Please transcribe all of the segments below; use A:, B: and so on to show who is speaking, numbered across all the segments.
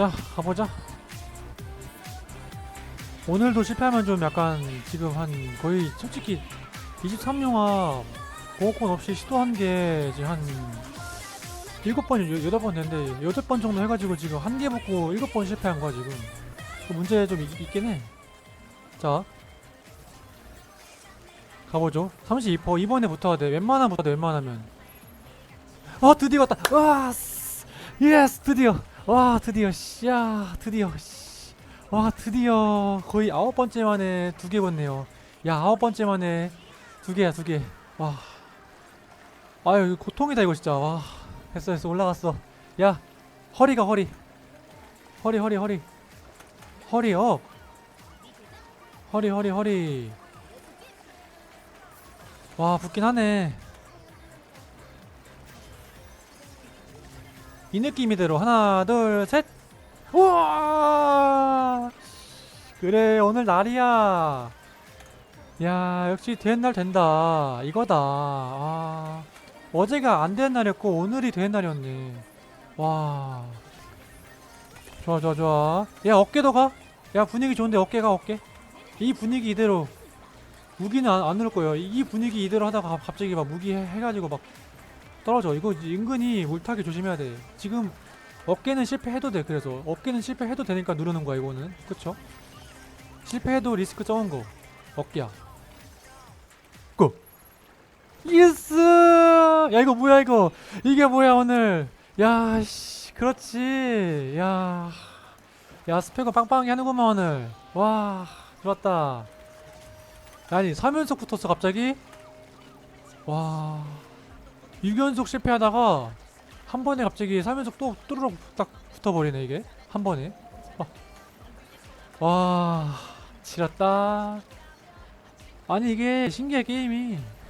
A: 자 가보자. 오늘도 실패하면 좀 약간 지금 한 거의 솔직히 23영화 보호권 없이 시도한 게 이제 한 7번, 8번 됐는데 8번 정도 해가지고 지금 한개 먹고 7번 실패한 거야 지금. 그 문제 좀 있, 있긴 해자. 가보죠. 32% 이번에 붙어야 돼. 웬만하면 붙어야 돼 웬만하면. 아 드디어 왔다. 와 스- 예스 드디어 와 드디어 씨야 드디어 씨. 와 드디어 거의 아홉 번째 만에 두개 붙네요. 야 아홉 번째 만에 두 개야 두개와. 아유 고통이다 이거 진짜. 와 됐어 됐어. 올라갔어. 야 허리가 허리. 허리 허리 허리. 허리 업. 허리 허리 허리. 와 붙긴 하네 이 느낌이대로 하나 둘 셋. 우와! 그래 오늘 날이야. 야 역시 된 날 된다. 이거다. 아 어제가 안 된 날이었고 오늘이 된 날이었네. 와. 좋아 좋아 좋아. 야 어깨도 가야 분위기 좋은데 어깨가 어깨. 이 분위기 이대로. 무기는 안, 안 누를 거예요. 이 분위기 이대로 하다가 갑자기 막 무기 해, 해가지고 막 떨어져. 이거 은근히 물타기 조심해야 돼. 지금 어깨는 실패해도 돼 그래서. 어깨는 실패해도 되니까 누르는 거야 이거는. 그쵸? 실패해도 리스크 적은 거. 어깨야. 고! 예스! 야 이거 뭐야 이거? 이게 뭐야 오늘? 야씨 그렇지. 야야 스펙은 빵빵하게 하는구만 오늘. 와 좋았다. 아니 3연속 붙었어 갑자기? 와 6연속 실패하다가 한 번에 갑자기 3연속 또 뚜루룩 딱 붙어버리네 이게. 한 번에. 와, 와 지렸다. 아니 이게 신기해 게임이.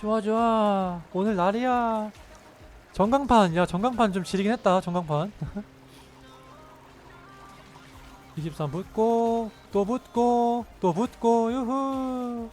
A: 좋아 좋아. 오늘 날이야. 전광판 야. 전광판 좀 지리긴 했다 전광판 23 붙고 또 붙고 또 붙고 유후